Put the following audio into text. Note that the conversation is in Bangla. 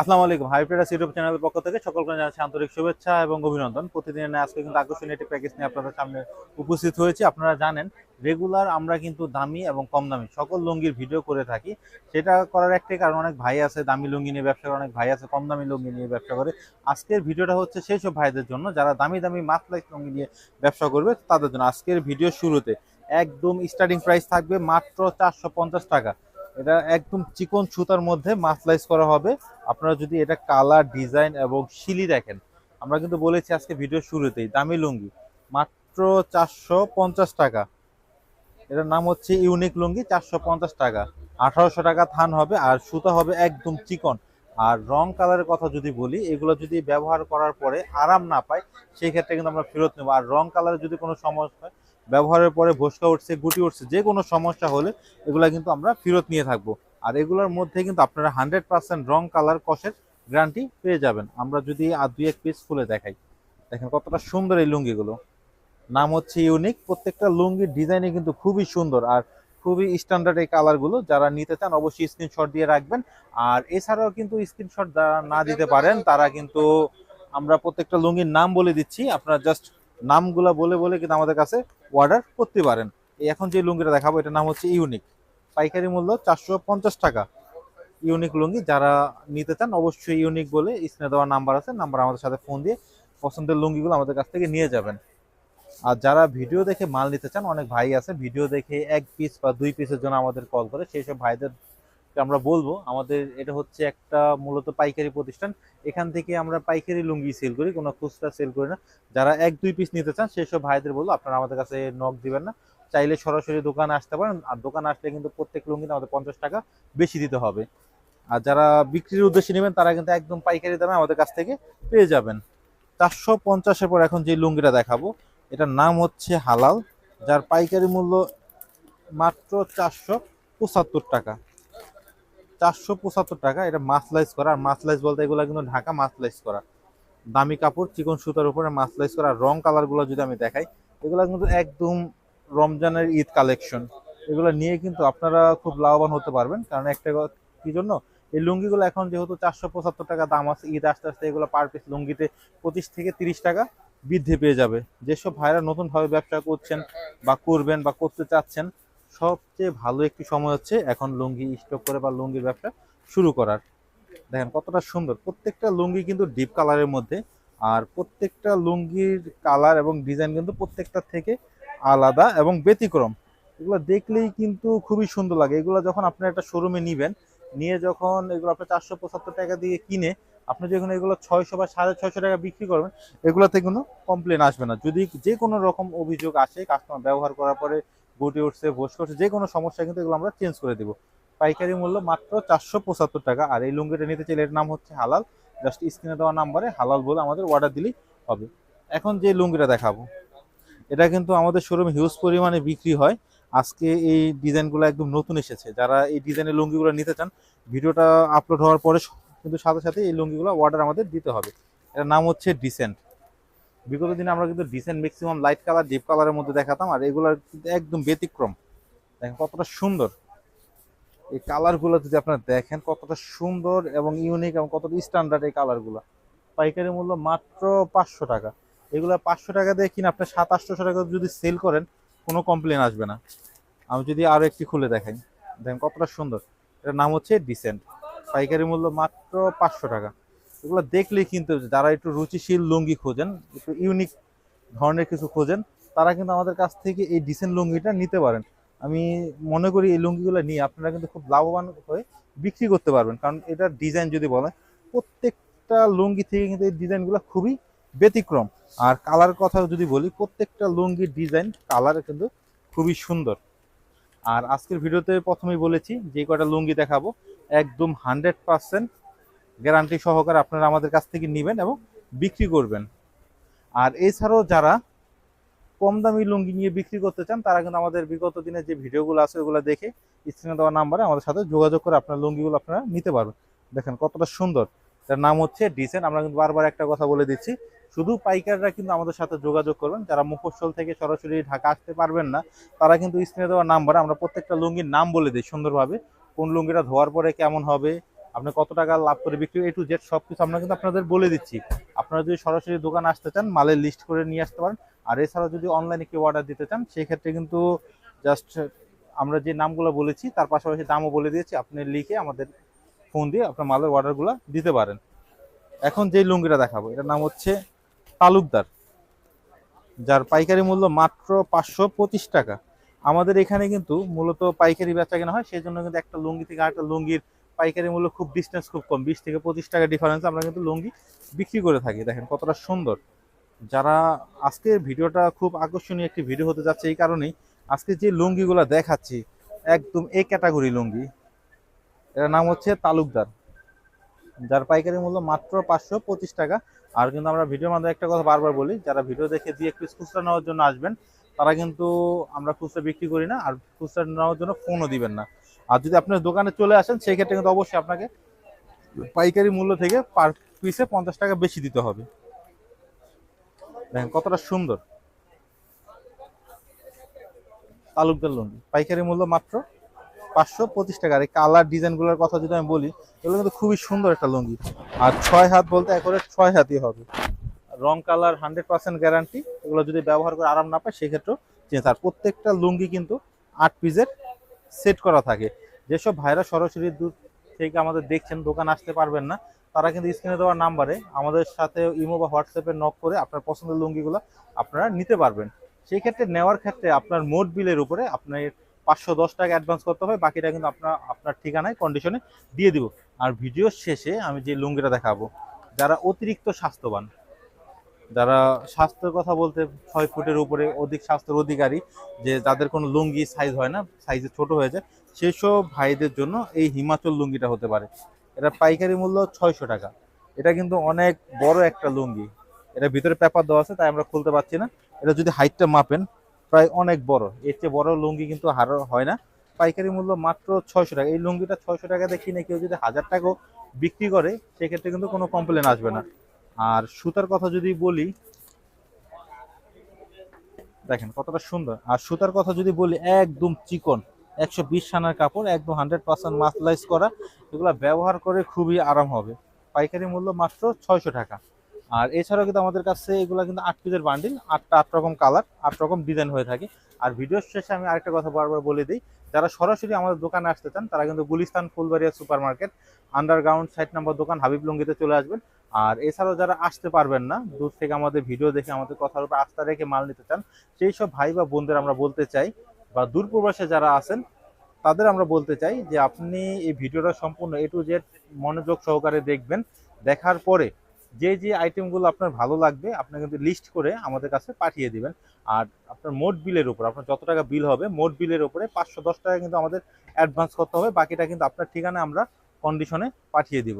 আসসালামু আলাইকুম। হাই ট্রেডার্স ইউটিউব চ্যানেলের পক্ষ থেকে সকলকে জানাচ্ছি আন্তরিক শুভেচ্ছা এবং অভিনন্দন। প্রতিদিনের ন্যায় আজকে কিন্তু আকর্ষণীয় একটি প্যাকেজ নিয়ে আপনাদের সামনে উপস্থিত হয়েছি। আপনারা জানেন রেগুলার আমরা কিন্তু দামি এবং কম দামি সকল লুঙ্গির ভিডিও করে থাকি। সেটা করার একটাই কারণ অনেক ভাই আছে, দামি লুঙ্গি নিয়ে ব্যবসা করে, অনেক ভাই আছে কম দামি লুঙ্গি নিয়ে ব্যবসা করে। আজকের ভিডিওটা হচ্ছে সেই সব ভাইদের জন্য যারা দামি দামি মাসলাইক লুঙ্গি নিয়ে ব্যবসা করবে, তাদের জন্য আজকের ভিডিও শুরুতে একদম স্টার্টিং প্রাইস থাকবে মাত্র চারশো পঞ্চাশ টাকা। এটা একদম চিকন সুতার মধ্যে মাসলাইজ করা হবে। আপনারা যদি এটা কালার ডিজাইন এবং শিলি দেখেন, আমরা কিন্তু বলেছি আজকে ভিডিও শুরুতেই, দামি লুঙ্গি, মাত্র চারশো পঞ্চাশ টাকা। এটার নাম হচ্ছে ইউনিক লুঙ্গি, চারশো পঞ্চাশ টাকা। আঠারোশো টাকা থান হবে আর সুতা হবে একদম চিকন। আর রং কালারের কথা যদি বলি, এগুলো যদি ব্যবহার করার পরে আরাম না পায়, সেই ক্ষেত্রে কিন্তু আমরা ফেরত নেব। আর রং কালারে যদি কোনো সমস্যা ব্যবহারের পরে ভোসকা উঠছে, গুটি উঠছে, যে কোনো সমস্যা হলে এগুলা কিন্তু আমরা ফেরত নিয়ে থাকব। আর এগুলোর মধ্যে কিন্তু আপনারা হান্ড্রেড পার্সেন্ট রং কালার কষের গ্যারান্টি পেয়ে যাবেন। আমরা যদি আর দুই এক পিস খুলে দেখাই, দেখেন কতটা সুন্দর এই লুঙ্গিগুলো। নাম হচ্ছে ইউনিক প্রত্যেকটা লুঙ্গির ডিজাইনে কিন্তু খুবই সুন্দর। আর খুবই স্ট্যান্ডার্ড এই কালারগুলো যারা নিতে চান অবশ্যই স্ক্রিনশট দিয়ে রাখবেন। আর এছাড়াও কিন্তু স্ক্রিনশট যারা না দিতে পারেন, তারা কিন্তু আমরা প্রত্যেকটা লুঙ্গির নাম বলে দিচ্ছি। আপনারা জাস্ট নামগুলা বলে বলে কিন্তু আমাদের কাছে অর্ডার করতে পারেন। এখন যে লুঙ্গিটা দেখাবো, এটার নাম হচ্ছে ইউনিক পাইকারি মূল্য চারশো পঞ্চাশ টাকা। ইউনিক লুঙ্গি, যারা নিতে চান অবশ্যই ইউনিক বলে স্ক্রিনে দেওয়ার নাম্বার আছে, নাম্বার আমাদের সাথে ফোন দিয়ে পছন্দের লুঙ্গিগুলো আমাদের কাছ থেকে নিয়ে যাবেন। আর যারা ভিডিও দেখে মাল নিতে চান, অনেক ভাই আছে, ভিডিও দেখে এক পিস বা দুই পিসের জন্য আমাদের কল করে, সেই সব ভাইদের আমরা বলব, আমাদের এটা হচ্ছে একটা মূলত পাইকারি প্রতিষ্ঠান। এখান থেকে আমরা পাইকারি লুঙ্গি সেল করি, কোনো খুচরা সেল করি না। যারা এক দুই পিস নিতে চান, সেই সব ভাইদের বলব, আপনারা আমাদের কাছে নখ দিবেন না। চাইলে সরাসরি দোকানে আসতে পারেন। আর দোকানে আসলে কিন্তু প্রত্যেক লুঙ্গিতে আমাদের পঞ্চাশ টাকা বেশি দিতে হবে। আর যারা বিক্রির উদ্দেশ্যে নেবেন, তারা কিন্তু একদম পাইকারি দামে আমাদের কাছ থেকে পেয়ে যাবেন। চারশো পঞ্চাশের পর এখন যে লুঙ্গিটা দেখাবো, এটার নাম হচ্ছে হালাল, যার পাইকারি মূল্য মাত্র চারশো পঁচাত্তর টাকা। চারশো পঁচাত্তর টাকা, এটা মাসলাইজ করা। আর মাসলাইজ বলতে এগুলো কিন্তু ঢাকা মাসলাইজ করা। দামি কাপড়, চিকন সুতার উপরে মাসলাইজ করা। রং কালারগুলো যদি আমি দেখাই, এগুলো কিন্তু একদম রমজানের ঈদ কালেকশন এগুলো নিয়ে কিন্তু আপনারা খুব লাভবান হতে পারবেন। কারণ একটা ক- জন্য? এই লুঙ্গিগুলো এখন যেহেতু চারশো পঁচাত্তর টাকা দাম আছে, ঈদ আস্তে আস্তে এগুলো পার পিস লুঙ্গিতে পঁচিশ থেকে তিরিশ টাকা বৃদ্ধি পেয়ে যাবে। যেসব ভাইরা নতুনভাবে ব্যবসা করছেন বা করবেন বা করতে চাচ্ছেন, সবচেয়ে ভালো একটি সময় হচ্ছে এখন লুঙ্গি স্টক করে বা লুঙ্গির ব্যবসা শুরু করার। দেখেন কতটা সুন্দর। প্রত্যেকটা লুঙ্গি কিন্তু ডিপ কালারের মধ্যে, আর প্রত্যেকটা লুঙ্গির কালার এবং ডিজাইন কিন্তু প্রত্যেকটা থেকে আলাদা এবং ব্যতিক্রম। এগুলো দেখলেই কিন্তু খুবই সুন্দর লাগে। এগুলো যখন আপনার একটা শোরুমে নিবেন, নিয়ে যখন এগুলো আপনার চারশো পঁচাত্তর টাকা দিয়ে কিনে, আপনি যখন এগুলো ছয়শো বা সাড়ে ছয়শো টাকা বিক্রি করবেন, এগুলোতে কোনো কমপ্লেন আসবে না। যদি যে কোনো রকম অভিযোগ আসে কাস্টমার ব্যবহার করার পরে গুটি উঠছে ভোস করছে যে কোনো সমস্যা কিন্তু এগুলো আমরা চেঞ্জ করে দেবো। পাইকারি মূল্য মাত্র চারশো পঁচাত্তর টাকা। আর এই লুঙ্গিটা নিতে চাইলে এর নাম হচ্ছে হালাল। জাস্ট স্ক্রিনে দেওয়া নাম্বারে হালাল বলে আমাদের অর্ডার দিলেই হবে। এখন যে লুঙ্গিটা দেখাবো। এটা কিন্তু আমাদের শোরুমে হিউজ পরিমাণে বিক্রি হয়। আজকে এই ডিজাইনগুলো একদম নতুন এসেছে। যারা এই ডিজাইনের লুঙ্গিগুলো নিতে চান, ভিডিওটা আপলোড হওয়ার পরে কিন্তু সাথে সাথে এই লুঙ্গিগুলো অর্ডার আমাদের দিতে হবে। এটার নাম হচ্ছে ডিসেন্ট বিগত দিনে আমরা কিন্তু decent maximum light colour deep কালারের মধ্যে দেখাতাম, আর এগুলোর কিন্তু একদম ব্যতিক্রম। দেখেন কতটা সুন্দর। এই কালারগুলো যদি আপনারা দেখেন, কতটা সুন্দর এবং ইউনিক এবং কতটা স্ট্যান্ডার্ড এই কালারগুলো পাইকারি মূল্য মাত্র পাঁচশো টাকা। এগুলো পাঁচশো টাকা দিয়ে কিনে আপনি সাত, আটশোশো টাকা যদি সেল করেন, কোনো কমপ্লেন আসবে না। আমি যদি আরও একটি খুলে দেখাই। দেখেন কতটা সুন্দর। এটার নাম হচ্ছে ডিসেন্ট পাইকারি মূল্য মাত্র পাঁচশো টাকা। এগুলো দেখলেই কিন্তু যারা একটু রুচিশীল লুঙ্গি খোঁজেন, একটু ইউনিক ধরনের কিছু খোঁজেন, তারা কিন্তু আমাদের কাছ থেকে এই ডিসেন্ট লুঙ্গিটা নিতে পারেন। আমি মনে করি এই লুঙ্গিগুলো নিয়ে আপনারা কিন্তু খুব লাভবান হয়ে বিক্রি করতে পারবেন। কারণ এটার ডিজাইন যদি বলেন, প্রত্যেকটা লুঙ্গি থেকে কিন্তু এই ডিজাইনগুলো খুবই ব্যতিক্রম। আর কালার কথা যদি বলি, প্রত্যেকটা লুঙ্গির ডিজাইন কালার কিন্তু খুবই সুন্দর। আর আজকের ভিডিওতে প্রথমেই বলেছি, যে কটা লুঙ্গি দেখাবো, একদম হান্ড্রেড পার্সেন্ট গ্যারান্টি সহকারে আপনারা আমাদের কাছ থেকে নেবেন এবং বিক্রি করবেন। আর এছাড়াও যারা কম দামি লুঙ্গি নিয়ে বিক্রি করতে চান, তারা কিন্তু আমাদের বিগত দিনের যে ভিডিওগুলো আছে, ওগুলো দেখে স্ক্রিনে দেওয়া নাম্বারে আমাদের সাথে যোগাযোগ করে আপনার লুঙ্গিগুলো আপনারা নিতে পারবেন। দেখেন কতটা সুন্দর। তার নাম হচ্ছে ডিসেন্ট আমরা কিন্তু বারবার একটা কথা বলে দিচ্ছি শুধু পাইকাররা কিন্তু আমাদের সাথে যোগাযোগ করবেন। যারা মুখস্থল থেকে সরাসরি ঢাকা আসতে পারবেন না, তারা কিন্তু স্ক্রিনে দেওয়া নাম্বার আমরা প্রত্যেকটা লুঙ্গির নাম বলে দিই সুন্দরভাবে। কোন লুঙ্গিটা ধোয়ার পরে কেমন হবে, আপনি কত টাকা লাভ করে বিক্রি এ টু জেড সব কিছু আমরা কিন্তু আপনাদের বলে দিচ্ছি। আপনারা যদি সরাসরি দোকান আসতে চান, মালের লিস্ট করে নিয়ে আসতে পারেন। আর এছাড়া যদি অনলাইনে কেউ অর্ডার দিতে চান সেই ক্ষেত্রে কিন্তু জাস্ট আমরা যে নামগুলো বলেছি, তার পাশাপাশি দামও বলে দিয়েছি। আপনি লিখে আমাদের ফোন দিয়ে আপনার মালের অর্ডারগুলো দিতে পারেন। এখন যে লুঙ্গিটা দেখাবো, এটার নাম হচ্ছে তালুকদার, যার পাইকারি মূল্য মাত্র পাঁচশো পঁচিশ টাকা। আমাদের এখানে কিন্তু মূলত পাইকারি বেচা কেনা হয় সেই জন্য কিন্তু একটা লুঙ্গি থেকে আরেকটা লুঙ্গির পাইকারি মূল্য খুব ডিস্টেন্স খুব কম, বিশ থেকে পঁচিশ টাকা ডিফারেন্স আমরা কিন্তু লুঙ্গি বিক্রি করে থাকি। দেখেন কতটা সুন্দর। যারা আজকের ভিডিওটা খুব আকর্ষণীয় একটি ভিডিও হতে যাচ্ছে এই কারণেই আজকে যে লুঙ্গিগুলো দেখাচ্ছি, একদম এ ক্যাটাগরি লুঙ্গি এটার নাম হচ্ছে তালুকদার, যার পাইকারি মূল্য মাত্র পাঁচশো পঁচিশ টাকা। আর কিন্তু আমরা ভিডিওর মাধ্যমে একটা কথা বারবার বলি, যারা ভিডিও দেখে দিয়ে একটু খুচরা নেওয়ার জন্য আসবেন, তারা কিন্তু আমরা খুচরা বিক্রি করি না, আর খুচরা নেওয়ার জন্য ফোনও দিবেন না। আর যদি আপনার দোকানে চলে আসেন সেই ক্ষেত্রে কিন্তু অবশ্যই আপনাকে পাইকারি মূল্য থেকে পার পিসে পঞ্চাশ টাকা বেশি দিতে হবে। দেখেন কতটা সুন্দর। তালুকদার লুঙ্গি, পাইকারি মূল্য মাত্র পাঁচশো পঁচিশ টাকা। আর এই কালার ডিজাইনগুলোর কথা যদি আমি বলি, এগুলো কিন্তু খুবই সুন্দর একটা লুঙ্গি। আর ছয় হাত বলতে একবারে ছয় হাতই হবে। রং কালার হান্ড্রেড পার্সেন্ট গ্যারান্টি, এগুলো যদি ব্যবহার করে আরাম না পায়, সেক্ষেত্রেও চেঞ্জ। আর প্রত্যেকটা লুঙ্গি কিন্তু আট পিসের সেট করা থাকে। যেসব ভাইরা সরাসরি দূর থেকে আমাদের দেখছেন, দোকান আসতে পারবেন না, তারা কিন্তু স্ক্রিনে দেওয়ার নাম্বারে আমাদের সাথে ইমো বা হোয়াটসঅ্যাপে নক করে আপনার পছন্দের লুঙ্গিগুলো আপনারা নিতে পারবেন। সেই ক্ষেত্রে নেওয়ার ক্ষেত্রে আপনার মোট বিলের উপরে আপনার পাঁচশো দশ টাকা অ্যাডভান্স করতে হবে, বাকিটা কিন্তু আপনার আপনার ঠিকানায় কন্ডিশনে দিয়ে দিব। আর ভিডিও শেষে আমি যে লুঙ্গিটা দেখাবো, যারা অতিরিক্ত স্বাস্থ্যবান, যারা স্বাস্থ্যের কথা বলতে ছয় ফুটের উপরে অধিক স্বাস্থ্যের অধিকারী, যে যাদের কোনো লুঙ্গি সাইজ হয় না সাইজে ছোট হয়ে যায় সেই সব ভাইদের জন্য এই হিমাচল লুঙ্গিটা হতে পারে। এটা পাইকারি মূল্য ছয়শো টাকা। এটা কিন্তু অনেক বড় একটা লুঙ্গি। এটা ভিতরে পেপার দেওয়া আছে, তাই আমরা খুলতে পারছি না। এটা যদি হাইটটা মাপেন, প্রায় অনেক বড়। এর চেয়ে বড় লুঙ্গি কিন্তু হার হয় না। পাইকারি মূল্য মাত্র ছয়শো টাকা। এই লুঙ্গিটা ছয়শো টাকা দিয়ে কিনে কেউ যদি হাজার টাকাও বিক্রি করে, সেক্ষেত্রে কিন্তু কোনো কমপ্লেন আসবে না। আর সুতার কথা যদি বলি, দেখেন কতটা সুন্দর। আর সুতার কথা যদি বলি, একদম চিকন, একশো বিশ সানার কাপড়, একদম হান্ড্রেড পার্সেন্ট মাসলাইজ করা, এগুলো ব্যবহার করে খুবই আরাম হবে। পাইকারি মূল্য মাত্র ছয়শো টাকা। আর এছাড়াও কিন্তু আমাদের কাছে এগুলো কিন্তু আট পিসের বান্ডিল আটটা আট রকম কালার আট রকম ডিজাইন হয়ে থাকে। আর ভিডিওর শেষে আমি আরেকটা কথা বারবার বলে দিই যারা সরাসরি আমাদের দোকানে আসতে চান, তারা কিন্তু Gulistan Fulbaria super market underground site number দোকান হাবিব লুঙ্গিতে চলে আসবেন। আর এছাড়াও যারা আসতে পারবেন না, দূর থেকে আমাদের ভিডিও দেখে আমাদের কথার উপর আস্থা রেখে মাল নিতে চান, সেই সব ভাই বা বোনদের আমরা বলতে চাই, বা দূর প্রবাসে যারা আছেন, তাদের আমরা বলতে চাই যে আপনি এই ভিডিওটা সম্পূর্ণ এ টু জেড মনোযোগ সহকারে দেখবেন। দেখার পরে যে যে আইটেমগুলো আপনার ভালো লাগবে, আপনি কিন্তু লিস্ট করে আমাদের কাছে পাঠিয়ে দিবেন। আর আপনার মোট বিলের উপর, আপনার যত টাকা বিল হবে, মোট বিলের উপরে পাঁচশো দশ টাকা কিন্তু আমাদের অ্যাডভান্স করতে হবে। বাকিটা কিন্তু আপনার ঠিকানা আমরা কন্ডিশনে পাঠিয়ে দিব।